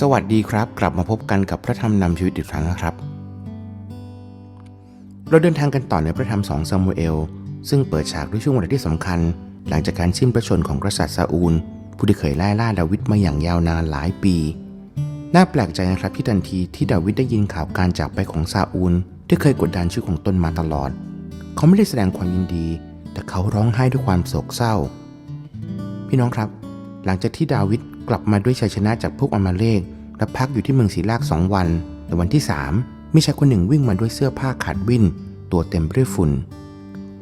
สวัสดีครับ กลับมาพบกันกับพระธรรมนำชีวิตอีกครั้งนะครับ เราเดินทางกันต่อในพระธรรมสองซามูเอล ซึ่งเปิดฉากด้วยช่วงเวลาที่สำคัญ หลังจากการสิ้นพระชนของกษัตริย์ซาอูล ผู้ที่เคยไล่ล่าดาวิดมาอย่างยาวนานหลายปี น่าแปลกใจนะครับที่ทันทีที่ดาวิดได้ยินข่าวการจากไปของซาอูล ที่เคยกดดันชื่อของตนมาตลอด เขาไม่ได้แสดงความยินดี แต่เขาร้องไห้ด้วยความโศกเศร้า พี่น้องครับ หลังจากที่ดาวิด กลับมาด้วยชัยชนะจากพวกอมาเลกและพักอยู่ที่เมืองศิลากสองวันในวันที่สามมีชายคนหนึ่งวิ่งมาด้วยเสื้อผ้าขาดวิ่น ตัวเต็มไปด้วยฝุ่น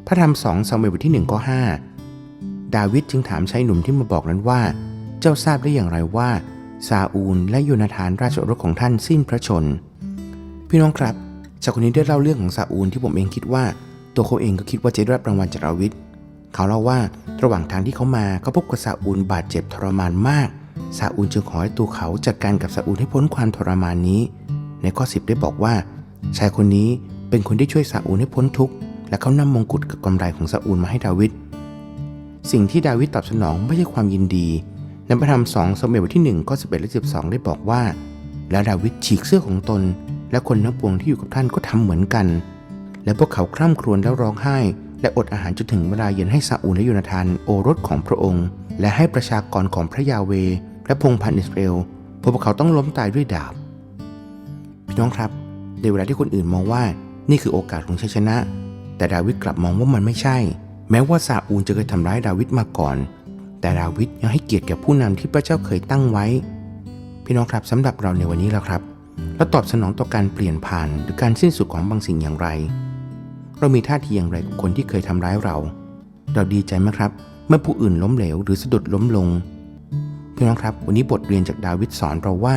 พระธรรมสองซามูเอลบทที่หนึ่งข้อห้าดาวิดจึงถามชายหนุ่มที่มาบอกนั้นว่า เจ้าทราบได้อย่างไรว่า ซาอูลและโยนาธานราชโอรสของท่านสิ้นพระชน พี่น้องครับชายคนนี้ได้เล่าเรื่องของซาอูลที่ผมเองคิดว่า ตัวเขาเองก็คิดว่าจะได้รับรางวัลจากดาวิดเขาเล่าว่าระหว่างทางที่เขามาเขาพบกับซาอูลบาดเจ็บทรมานมาก ซาอูลจึงขอให้ตัวเขาจัดการกับซาอูลให้พ้นความทรมานนี้ ในข้อสิบได้บอกว่า ชายคนนี้เป็นคนที่ช่วยซาอูลให้พ้นทุกข์ และเขานำมงกุฎกับกำไรของซาอูลมาให้ดาวิด สิ่งที่ดาวิดตอบสนองไม่ใช่ความยินดี ในพระธรรมสองสมัยบทที่1ข้อ11และ12 ได้บอกว่า แล้วดาวิดฉีกเสื้อของตน และคนทั้งปวงที่อยู่กับท่านก็ทำเหมือนกัน และพวกเขาคร่ำครวญแล้วร้องไห้ และอดอาหารจนถึงเวลาเย็นให้ซาอูลและโยนาธานโอรสของพระองค์ และให้ประชากรของพระยาเว และพงพันธ์อิสราเอลพวกเขาต้องล้มตายด้วยดาบ พี่น้องครับ ในเวลาที่คนอื่นมองว่านี่คือโอกาสของชัยชนะ แต่ดาวิดกลับมองว่ามันไม่ใช่ แม้ว่าซาอูลจะเคยทำร้ายดาวิดมาก่อน แต่ดาวิดยังให้เกียรติแก่ผู้นำที่พระเจ้าเคยตั้งไว้ พี่น้องครับสำหรับเราในวันนี้แล้วครับเราตอบสนองต่อการเปลี่ยนผ่านหรือการสิ้นสุดของบางสิ่งอย่างไร เรามีท่าทีอย่างไรกับคนที่เคยทำร้ายเรา เราดีใจไหมครับ เมื่อผู้อื่นล้มเหลวหรือสะดุดล้มลง พี่น้องครับ วันนี้บทเรียนจากดาวิดสอนเราว่า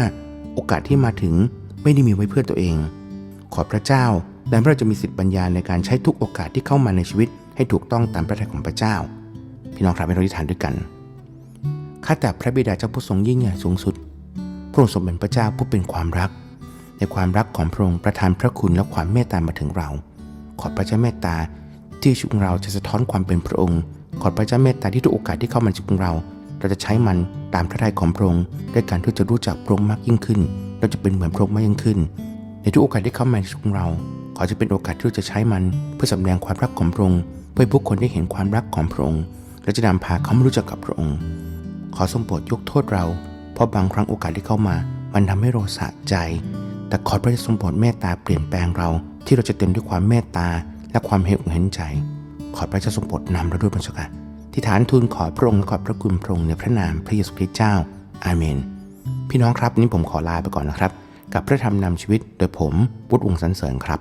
โอกาสที่มาถึงไม่ได้มีไว้เพื่อตัวเอง ขอพระเจ้าและเราจะมีสิทธิปัญญาในการใช้ทุกโอกาสที่เข้ามาในชีวิต ให้ถูกต้องตามพระทัยของพระเจ้า พี่น้องครับให้เราอธิษฐานด้วยกันข้าแต่พระบิดาเจ้าผู้ทรงยิ่งใหญ่สูงสุด พระองค์ทรงเป็นพระเจ้าผู้เป็นความรัก ในความรักของพระองค์ประทานพระคุณและความเมตตามาถึงเรา ขอพระเจ้าเมตตาที่ชีวิตของเราจะสะท้อนความเป็นพระองค์ ขอพระเจ้าเมตตาที่ทุกโอกาสที่เข้ามาชีวิตของเรา เราจะใช้มัน ตามพระทัยของพระองค์ด้วยการที่จะรู้จักพระองค์มากยิ่งขึ้น เราจะเป็นเหมือนพระองค์มากยิ่งขึ้น ในทุกโอกาสที่เข้ามาในชีวิตของเรา ขอจะเป็นโอกาสที่เราจะใช้มัน เพื่อสำแดงความรักของพระองค์เพื่อผู้คนได้เห็นความรักของพระองค์และจะนำพาเขามารู้จักกับพระองค์ ขอทรงโปรดยกโทษเรา เพราะบางครั้งโอกาสที่เข้ามา มันทำให้เราสะใจ แต่ขอพระเจ้าทรงโปรดเมตตาเปลี่ยนแปลงเรา ที่เราจะเต็มด้วยความเมตตาและความเห็นอกเห็นใจ ขอพระเจ้าทรงโปรดนำเราด้วยพระเจ้าค่ะ ที่ฐานทูลขอพระองค์ขอบพระคุณพระองค์ในพระนามพระเยซูคริสต์เจ้า อาเมน พี่น้องครับนนี้ผมขอลาไปก่อนนะครับ กับพระธรรมนำชีวิตโดยผมวุฒิวงศ์สันเสริญครับ